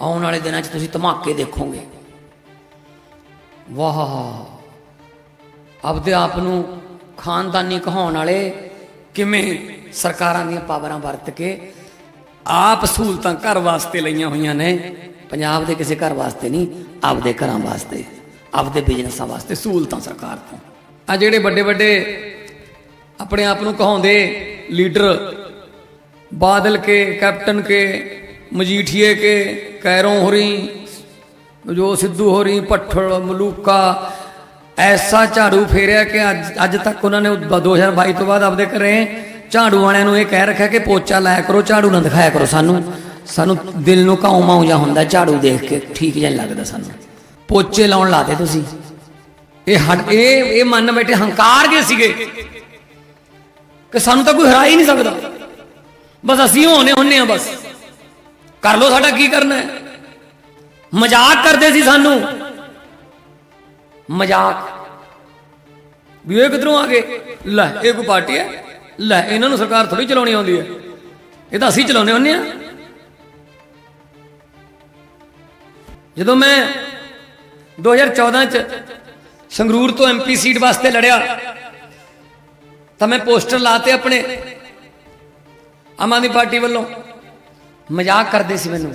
ਆਉਣ ਵਾਲੇ ਦਿਨਾਂ 'ਚ ਤੁਸੀਂ ਧਮਾਕੇ ਦੇਖੋਗੇ। ਵਾਹ ਆਪਦੇ ਆਪ ਨੂੰ ਖਾਨਦਾਨੀ ਕਹਾਉਣ ਵਾਲੇ ਕਿਵੇਂ ਸਰਕਾਰਾਂ ਦੀਆਂ ਪਾਵਰਾਂ ਵਰਤ ਕੇ ਆਪ ਸਹੂਲਤਾਂ ਘਰ ਵਾਸਤੇ ਲਈਆਂ ਹੋਈਆਂ ਨੇ। ਪੰਜਾਬ ਦੇ ਕਿਸੇ ਘਰ ਵਾਸਤੇ ਨਹੀਂ, ਆਪਦੇ ਘਰਾਂ ਵਾਸਤੇ, ਆਪਦੇ ਬਿਜ਼ਨਸਾਂ ਵਾਸਤੇ ਸਹੂਲਤਾਂ ਸਰਕਾਰ ਤੋਂ। ਆ ਜਿਹੜੇ ਵੱਡੇ ਵੱਡੇ ਆਪਣੇ ਆਪ ਨੂੰ ਕਹਾਉਂਦੇ ਲੀਡਰ, ਬਾਦਲ ਕੇ, ਕੈਪਟਨ ਕੇ ਮਜੀਠੀਏ ਕੇ ਕੈਰੋਂ ਹੋਰੀ ਜੋ ਸਿੱਧੂ ਹੋਰੀ ਪੱਠਲ ਮਲੂਕਾ, ਐਸਾ ਝਾੜੂ ਫੇਰਿਆ ਕਿ ਅੱਜ ਅੱਜ ਤੱਕ ਉਹਨਾਂ ਨੇ 2022 ਤੋਂ ਬਾਅਦ ਆਪਦੇ ਘਰੇ ਝਾੜੂ ਵਾਲਿਆਂ ਨੂੰ ਇਹ ਕਹਿ ਰੱਖਿਆ ਕਿ ਪੋਚਾ ਲਾਇਆ ਕਰੋ, ਝਾੜੂ ਨਾ ਦਿਖਾਇਆ ਕਰੋ ਸਾਨੂੰ। ਸਾਨੂੰ ਦਿਲ ਨੂੰ ਕਾਉ ਮਾਉ ਜਾ ਹੁੰਦਾ ਝਾੜੂ ਦੇਖ ਕੇ, ਠੀਕ ਜਿਹਾ ਲੱਗਦਾ ਸਾਨੂੰ। ਪੋਚੇ ਲਾਉਣ ਲਾਤੇ ਤੁਸੀਂ। ਇਹ ਹੱਡ, ਇਹ ਇਹ ਮੰਨ ਬੈਠੇ ਹੰਕਾਰ ਗਏ ਸੀਗੇ ਕਿ ਸਾਨੂੰ ਤਾਂ ਕੋਈ ਹਰਾ ਹੀ ਨਹੀਂ ਸਕਦਾ। ਬਸ ਅਸੀਂ ਹੋਣੇ ਹੁੰਨੇ ਆ ਬਸ। ਕਰ ਲੋ ਸਾਡਾ ਕੀ ਕਰਨਾ ਹੈ? ਮਜ਼ਾਕ ਕਰਦੇ ਸੀ ਸਾਨੂੰ। ਮਜ਼ਾਕ। ਵੀ ਇਹ ਕਿਧਰੋਂ ਆ ਗਏ? ਲੈ, ਇਹ ਕੋਈ ਪਾਰਟੀ ਹੈ? ਲੈ, ਇਹਨਾਂ ਨੂੰ ਸਰਕਾਰ ਥੋੜੀ ਚਲਾਉਣੀ ਆਉਂਦੀ ਹੈ। ਇਹ ਤਾਂ ਅਸੀਂ ਚਲਾਉਨੇ ਹੁੰਨੇ ਆ ਜਦੋਂ ਮੈਂ 2014 ਚ ਸੰਗਰੂਰ ਤੋਂ ਐਮਪੀ ਸੀਟ ਵਾਸਤੇ ਲੜਿਆ, ਤਾਂ ਮੈਂ ਪੋਸਟਰ ਲਾਤੇ ਆਪਣੇ ਆਮ ਆਦਮੀ ਪਾਰਟੀ ਵੱਲੋਂ। ਮਜ਼ਾਕ ਕਰਦੇ ਸੀ ਮੈਨੂੰ।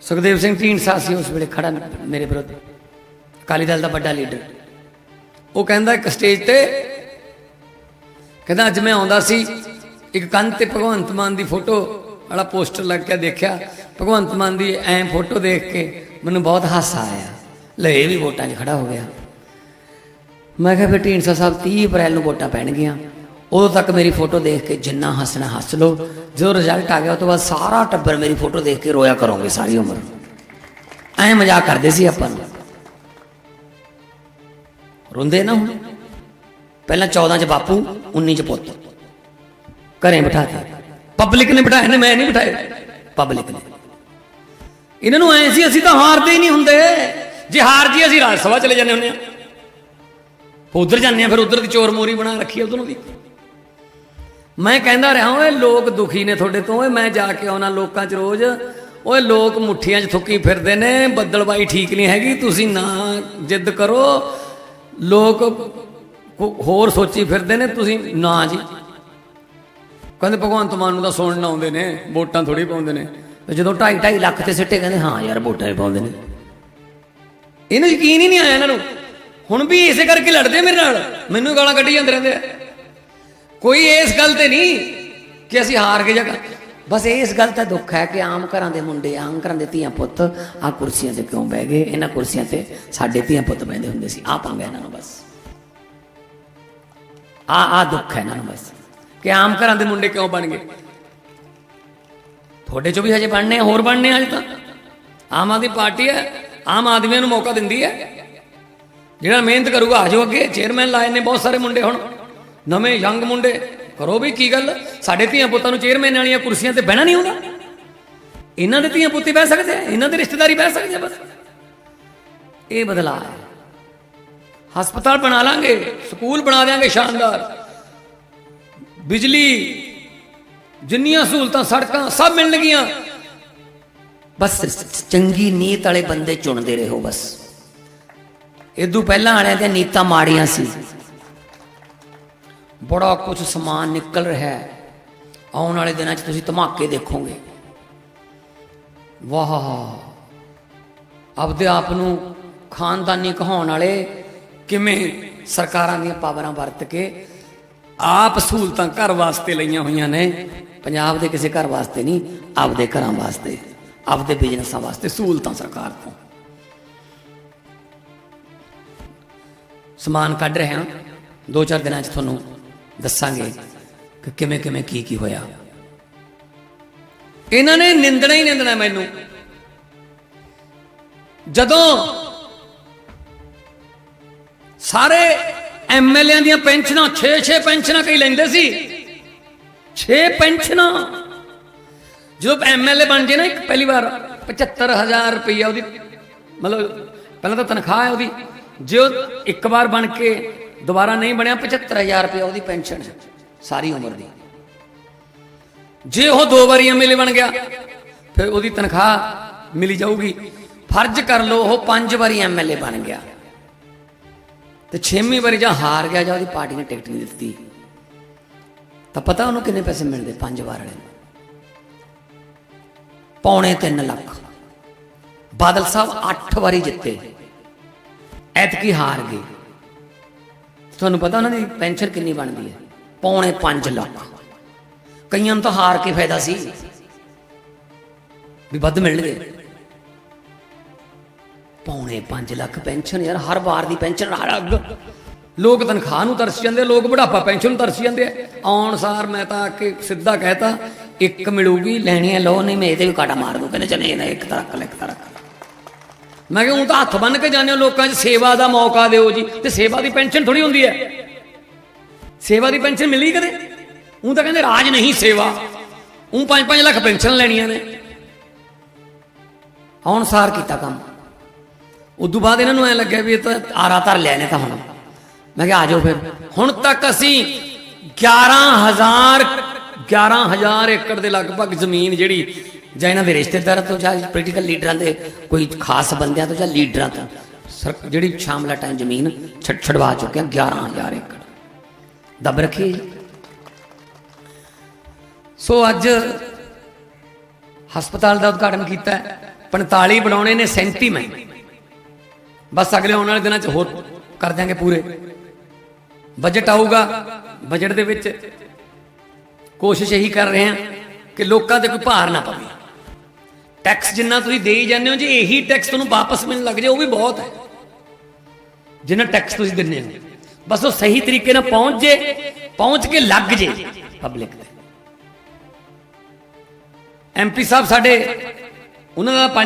ਸੁਖਦੇਵ ਸਿੰਘ ਢੀਂਡਸਾ ਸੀ ਉਸ ਵੇਲੇ ਖੜਾ ਮੇਰੇ ਵਿਰੁੱਧ। ਅਕਾਲੀ ਦਲ ਦਾ ਵੱਡਾ ਲੀਡਰ। ਉਹ ਕਹਿੰਦਾ ਇੱਕ ਸਟੇਜ ਤੇ ਕਹਿੰਦਾ ਅੱਜ ਮੈਂ ਆਉਂਦਾ ਸੀ, ਇੱਕ ਕੰਨ ਤੇ ਭਗਵੰਤ ਮਾਨ ਦੀ ਫੋਟੋ ਵਾਲਾ ਪੋਸਟਰ ਲੱਗ ਕੇ ਦੇਖਿਆ। ਭਗਵੰਤ ਮਾਨ ਦੀ ਐਂ ਫੋਟੋ ਦੇਖ ਕੇ ਮੈਨੂੰ ਬਹੁਤ ਹਾਸਾ ਆਇਆ। ਲੈ, ਇਹ ਵੀ ਵੋਟਾਂ 'ਚ ਖੜਾ ਹੋ ਗਿਆ। ਮੈਂ ਕਿਹਾ ਫਿਰ ਢੀਂਡਸਾ ਸਾਹਿਬ 30 ਅਪ੍ਰੈਲ ਨੂੰ ਵੋਟਾਂ ਪੈਣਗੀਆਂ। ਉਦੋਂ ਤੱਕ ਮੇਰੀ ਫੋਟੋ ਦੇਖ ਕੇ ਜਿੰਨਾ ਹੱਸਣਾ ਹੱਸ ਲਓ। ਜਦੋਂ ਰਿਜ਼ਲਟ ਆ ਗਿਆ ਉਸ ਤੋਂ ਬਾਅਦ ਸਾਰਾ ਟੱਬਰ ਮੇਰੀ ਫੋਟੋ ਦੇਖ ਕੇ ਰੋਇਆ ਕਰੋਗੇ ਸਾਰੀ ਉਮਰ। ਐਂ ਮਜ਼ਾਕ ਕਰਦੇ ਸੀ ਆਪਾਂ ਨੂੰ। ਰੋਂਦੇ ਨਾ ਹੁਣ। ਪਹਿਲਾਂ 14 ਚ ਬਾਪੂ 19 ਚ ਪੁੱਤ। ਘਰੇ ਬਿਠਾਤੇ ਪਬਲਿਕ ਨੇ ਬਿਠਾਏ ਨੇ, ਮੈਂ ਨਹੀਂ ਬਿਠਾਏ ਪਬਲਿਕ ਨੇ। ਇਹਨਾਂ ਨੂੰ ਐ ਸੀ, ਅਸੀਂ ਤਾਂ ਹਾਰਦੇ ਹੀ ਨਹੀਂ ਹੁੰਦੇ। ਜੇ ਹਾਰ ਜੀ ਅਸੀਂ ਰਾਜ ਸਭਾ ਚਲੇ ਜਾਂਦੇ ਹੁੰਦੇ ਆ। ਉਧਰ ਜਾਂਦੇ ਆ, ਫਿਰ ਉਧਰ ਦੀ ਚੋਰ ਮੋਰੀ ਬਣਾ ਰੱਖੀ ਆ, ਉਧਰੋਂ ਦੀ। ਮੈਂ ਕਹਿੰਦਾ ਰਿਹਾ ਓਏ, ਲੋਕ ਦੁਖੀ ਨੇ ਤੁਹਾਡੇ ਤੋਂ। ਓਏ, ਮੈਂ ਜਾ ਕੇ ਆਉਣਾ ਲੋਕਾਂ 'ਚ ਰੋਜ਼। ਓਏ, ਲੋਕ ਮੁੱਠੀਆਂ 'ਚ ਥੁੱਕੀ ਫਿਰਦੇ ਨੇ ਬੱਦਲਬਾਈ ਠੀਕ ਨਹੀਂ ਹੈਗੀ, ਤੁਸੀਂ ਨਾ ਜਿੱਦ ਕਰੋ। ਲੋਕ ਹੋਰ ਸੋਚੀ ਫਿਰਦੇ ਨੇ, ਤੁਸੀਂ ਨਾ ਜੀ। ਕਹਿੰਦੇ ਭਗਵੰਤ ਮਾਨ ਨੂੰ ਤਾਂ ਸੁਣਨ ਆਉਂਦੇ ਨੇ, ਵੋਟਾਂ ਥੋੜੀ ਪਾਉਂਦੇ ਨੇ। ਤੇ ਜਦੋਂ 2.5 2.5 ਲੱਖ ਤੇ ਸਿੱਟੇ ਕਹਿੰਦੇ, ਹਾਂ ਯਾਰ, ਵੋਟਾਂ ਹੀ ਪਾਉਂਦੇ ਨੇ। ਇਹਨੂੰ ਯਕੀਨ ਹੀ ਨਹੀਂ ਆਇਆ ਇਹਨਾਂ ਨੂੰ। ਹੁਣ ਵੀ ਇਸੇ ਕਰਕੇ ਲੜਦੇ ਮੇਰੇ ਨਾਲ। ਮੈਨੂੰ ਗਾਲਾਂ ਕੱਢੀ ਜਾਂਦੇ ਰਹਿੰਦੇ ਆ। ਕੋਈ ਇਸ ਗੱਲ ਤੇ ਨਹੀਂ ਕਿ ਅਸੀਂ ਹਾਰ ਗਏ ਜਾਂ ਬਸ ਇਸ ਗੱਲ ਦਾ ਦੁੱਖ ਹੈ ਕਿ ਆਮ ਘਰਾਂ ਦੇ ਮੁੰਡੇ, ਆਮ ਘਰਾਂ ਦੇ ਧੀਆਂ ਪੁੱਤ ਆ ਕੁਰਸੀਆਂ ਤੇ ਕਿਉਂ ਬਹਿ ਗਏ? ਇਹਨਾਂ ਕੁਰਸੀਆਂ ਤੇ ਸਾਡੇ ਧੀਆਂ ਪੁੱਤ ਬਹਿੰਦੇ ਹੁੰਦੇ ਸੀ। ਆ ਪੰਗਾ ਇਹਨਾਂ ਨੂੰ ਬਸ। ਆ ਆ ਦੁੱਖ ਹੈ ਇਹਨਾਂ ਨੂੰ ਬਸ। ਕਿ ਆਮ ਘਰਾਂ ਦੇ ਮੁੰਡੇ ਕਿਉਂ ਬਣ ਗਏ? ਤੁਹਾਡੇ ਚੋਂ ਵੀ ਹਜੇ ਬਣਨੇ ਹੋਰ ਬਣਨੇ ਆ ਹਜੇ ਤਾਂ। ਆਮ ਆਦਮੀ ਪਾਰਟੀ ਹੈ, ਆਮ ਆਦਮੀਆਂ ਨੂੰ ਮੌਕਾ ਦਿੰਦੀ ਹੈ। ਜਿਹੜਾ ਮਿਹਨਤ ਕਰੂਗਾ, ਆ ਜਾਓ ਅੱਗੇ। ਚੇਅਰਮੈਨ ਲਾਏ ਨੇ ਬਹੁਤ ਸਾਰੇ ਮੁੰਡੇ ਹੁਣ। ਨਵੇਂ ਯੰਗ ਮੁੰਡੇ। ਕਰੋ ਵੀ ਕੀ ਗੱਲ? ਸਾਡੇ ਧੀਆਂ ਪੁੱਤਾਂ ਨੂੰ ਚੇਅਰਮੈਨ ਵਾਲੀਆਂ ਕੁਰਸੀਆਂ ਤੇ ਬਹਿਣਾ ਨਹੀਂ ਆਉਂਦਾ। ਇਹਨਾਂ ਦੇ ਧੀਆਂ ਪੁੱਤੇ ਬਹਿ ਸਕਦੇ ਆ, ਇਹਨਾਂ ਦੇ ਰਿਸ਼ਤੇਦਾਰੀ ਬਹਿ ਸਕਦੇ ਆ ਬਸ। ਇਹ ਬਦਲਾਅ ਹੈ। ਹਸਪਤਾਲ ਬਣਾ ਲਾਂਗੇ, ਸਕੂਲ ਬਣਾ ਦੇਾਂਗੇ ਸ਼ਾਨਦਾਰ। ਬਿਜਲੀ, ਜਿੰਨੀਆਂ ਸਹੂਲਤਾਂ, ਸੜਕਾਂ ਸਭ ਮਿਲਣਗੀਆਂ ਬਸ ਚੰਗੀ ਨੀਤ ਵਾਲੇ ਬੰਦੇ ਚੁਣਦੇ ਰਹੋ ਬਸ। ਇਦੋਂ ਪਹਿਲਾਂ ਵਾਲਿਆਂ ਦੀਆਂ ਨੀਤਾਂ ਮਾੜੀਆਂ ਸੀ। ਬੜਾ ਕੁਝ ਸਮਾਨ ਨਿਕਲ ਰਿਹਾ ਹੈ। ਆਉਣ ਵਾਲੇ ਦਿਨਾਂ 'ਚ ਤੁਸੀਂ ਧਮਾਕੇ ਦੇਖੋਗੇ। ਵਾਹ। ਆਪਦੇ ਆਪ ਨੂੰ ਖਾਨਦਾਨੀ ਕਹਾਉਣ ਵਾਲੇ ਕਿਵੇਂ ਸਰਕਾਰਾਂ ਦੀਆਂ ਪਾਵਰਾਂ ਵਰਤ ਕੇ ਆਪ ਸਹੂਲਤਾਂ ਘਰ ਵਾਸਤੇ ਲਈਆਂ ਹੋਈਆਂ ਨੇ। ਪੰਜਾਬ ਦੇ ਕਿਸੇ ਘਰ ਵਾਸਤੇ ਨਹੀਂ, ਆਪਦੇ ਘਰਾਂ ਵਾਸਤੇ, ਆਪਦੇ ਬਿਜ਼ਨਸਾਂ ਵਾਸਤੇ ਸਹੂਲਤਾਂ ਸਰਕਾਰ ਤੋਂ। ਸਮਾਨ ਕੱਢ ਰਹੇ ਹਾਂ। ਦੋ ਚਾਰ ਦਿਨਾਂ 'ਚ ਤੁਹਾਨੂੰ ਦੱਸਾਂਗੇ ਕਿ ਕਿਵੇਂ ਕਿਵੇਂ ਕੀ ਕੀ ਹੋਇਆ। ਇਹਨਾਂ ਨੇ ਨਿੰਦਣਾ ਹੀ ਨਿੰਦਣਾ ਮੈਨੂੰ। ਜਦੋਂ ਸਾਰੇ ਐਮਐਲਏਆਂ ਦੀਆਂ ਪੈਨਸ਼ਨਾਂ 6-6 ਪੈਨਸ਼ਨਾਂ ਕਈ ਲੈਂਦੇ ਸੀ 6 ਪੈਨਸ਼ਨਾਂ। ਜਦੋਂ ਐਮਐਲਏ ਬਣ ਜੇ ਨਾ ਇੱਕ ਪਹਿਲੀ ਵਾਰ 75000 ਰੁਪਈਆ ਉਹਦੀ, ਮਤਲਬ ਪਹਿਲਾਂ ਤਾਂ ਤਨਖਾਹ ਹੈ ਉਹਦੀ, ਜੇ ਉਹ ਇੱਕ ਵਾਰ ਬਣ ਕੇ ਦੁਬਾਰਾ ਨਹੀਂ ਬਣਿਆ 75000 ਰੁਪਏ ਉਹਦੀ ਪੈਨਸ਼ਨ ਸਾਰੀ ਉਮਰ ਦੀ। ਜੇ ਉਹ ਦੋ ਵਾਰੀ ਐਮਐਲਏ ਬਣ ਗਿਆ, ਫਿਰ ਉਹਦੀ ਤਨਖਾਹ ਮਿਲੀ ਜਾਊਗੀ। ਫਰਜ਼ ਕਰ ਲਓ, ਉਹ ਪੰਜ ਵਾਰੀ ਐਮਐਲਏ ਬਣ ਗਿਆ। ਤੇ ਛੇਵੀਂ ਵਾਰੀ ਜਾਂ ਹਾਰ ਗਿਆ, ਜਾਂ ਉਹਦੀ ਪਾਰਟੀ ਨੇ ਟਿਕਟ ਨਹੀਂ ਦਿੱਤੀ। ਤਾਂ ਪਤਾ ਉਹਨੂੰ ਕਿੰਨੇ ਪੈਸੇ ਮਿਲਦੇ, ਪੰਜ ਵਾਰ ਵਾਲੇ ਨੂੰ? ਪੌਣੇ 3 ਲੱਖ। ਬਾਦਲ ਸਾਹਿਬ 8 ਵਾਰੀ ਜਿੱਤੇ। ਐਤਕੀ ਹਾਰ ਗਏ। ਤੁਹਾਨੂੰ ਪਤਾ ਉਹਨਾਂ ਦੀ ਪੈਨਸ਼ਨ ਕਿੰਨੀ ਬਣਦੀ ਹੈ? ਪੌਣੇ 5 ਲੱਖ। ਕਈਆਂ ਨੂੰ ਤਾਂ ਹਾਰ ਕੇ ਫਾਇਦਾ ਸੀ। ਵੀ ਵੱਧ ਮਿਲਣਗੇ। ਪੌਣੇ 5 ਲੱਖ ਪੈਨਸ਼ਨ ਯਾਰ, ਹਰ ਵਾਰ ਦੀ ਪੈਨਸ਼ਨ ਹਰ ਲੋਕ ਤਨਖਾਹ ਨੂੰ ਤਰਸ ਜਾਂਦੇ ਲੋਕ ਬੁਢਾਪਾ ਪੈਨਸ਼ਨ ਨੂੰ ਤਰਸ ਜਾਂਦੇ ਆਉਣ ਸਾਰ ਮੈਂ ਤਾਂ ਆ ਕੇ ਸਿੱਧਾ ਕਹਿਤਾ, ਇੱਕ ਮਿਲੂਗੀ, ਲੈਣੀ ਹੈ ਲੋ ਨਹੀਂ, ਮੈਂ ਇਹਦੇ ਵੀ ਕਾਟਾ ਮਾਰ ਦੂੰ, ਕਹਿੰਦੇ ਚਲੇ ਇਹਨਾਂ ਇੱਕ ਤਰ੍ਹਾਂ ਕਰ ਇੱਕ ਤਰ੍ਹਾਂ। ਮੈਂ ਕਿਹਾ ਉਹ ਤਾਂ ਹੱਥ ਬੰਨ ਕੇ ਜਾਂਦੇ ਹੋ, ਲੋਕਾਂ 'ਚ ਸੇਵਾ ਦਾ ਮੌਕਾ ਦਿਓ ਜੀ। ਤੇ ਸੇਵਾ ਦੀ ਪੈਨਸ਼ਨ ਥੋੜੀ ਹੁੰਦੀ ਹੈ। ਸੇਵਾ ਦੀ ਪੈਨਸ਼ਨ ਮਿਲੀ ਕਦੇ? ਉਹ ਤਾਂ ਕਹਿੰਦੇ ਰਾਜ ਨਹੀਂ ਸੇਵਾ। ਉਹ 5-5 ਲੱਖ ਪੈਨਸ਼ਨ ਲੈਣੀਆਂ ਨੇ। ਹੁਣ ਸਾਰ ਕੀਤਾ ਕੰਮ। ਉਦੋਂ ਬਾਅਦ ਇਹਨਾਂ ਨੂੰ ਐ ਲੱਗਿਆ ਵੀ ਇਹ ਤਾਂ ਆਰਾ ਧਰ ਲਿਆ ਨੇ ਤਾਂ ਹੁਣ। ਮੈਂ ਕਿਹਾ ਆ ਜਾਓ ਫਿਰ। ਹੁਣ ਤੱਕ ਅਸੀਂ 11000 11000 ਏਕੜ ਦੇ ਲਗਭਗ ਜ਼ਮੀਨ ਜਿਹੜੀ ਜਾਂ ਇਹਨਾਂ ਦੇ ਰਿਸ਼ਤੇਦਾਰਾਂ ਤੋਂ ਜਾਂ ਪੋਲੀਟੀਕਲ ਲੀਡਰਾਂ ਦੇ ਕੋਈ ਖਾਸ ਬੰਦਿਆਂ ਤੋਂ ਜਾਂ ਲੀਡਰਾਂ ਤੋਂ, ਸਰ- ਜਿਹੜੀ ਸ਼ਾਮਲਾ ਟਾਈਮ ਜ਼ਮੀਨ ਛੱਡ ਛਡਵਾ ਚੁੱਕੇ ਹਾਂ 11000 ਏਕੜ। ਦਬ ਰੱਖੀ ਜੀ। ਸੋ ਅੱਜ ਹਸਪਤਾਲ ਦਾ ਉਦਘਾਟਨ ਕੀਤਾ ਹੈ। 45 ਬਣਾਉਣੇ ਨੇ 37 ਮੈਂ ਬਸ ਅਗਲੇ ਆਉਣ ਵਾਲੇ ਦਿਨਾਂ 'ਚ ਹੋਰ ਕਰ ਦਿਆਂਗੇ ਪੂਰੇ। ਬਜਟ ਆਊਗਾ। ਬਜਟ ਦੇ ਵਿੱਚ ਕੋਸ਼ਿਸ਼ ਇਹੀ ਕਰ ਰਹੇ ਹਾਂ ਕਿ ਲੋਕਾਂ ਤੇ ਕੋਈ ਭਾਰ ਨਾ ਪਵੇ। ਟੈਕਸ ਜਿੰਨਾ ਤੁਸੀਂ ਦੇਈ ਜਾਂਦੇ ਹੋ, ਜੇ ਇਹੀ ਟੈਕਸ ਤੁਹਾਨੂੰ ਵਾਪਸ ਮਿਲਣ ਲੱਗ ਜਾਏ, ਉਹ ਵੀ ਬਹੁਤ ਹੈ। ਜਿੰਨਾ ਟੈਕਸ ਤੁਸੀਂ ਦਿੰਦੇ ਹੋ। ਬਸ ਉਹ ਸਹੀ ਤਰੀਕੇ ਨਾਲ ਪਹੁੰਚ ਜੇ, ਪਹੁੰਚ ਕੇ ਲੱਗ ਜੇ ਪਬਲਿਕ ਤੇ। ਐਮਪੀ ਸਾਹਿਬ ਸਾਡੇ, ਉਹਨਾਂ ਦਾ ਪੰਜ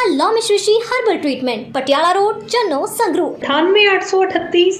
ਪਤਾ Lomish herbal treatment Patiala road Channo Sangrur. 9883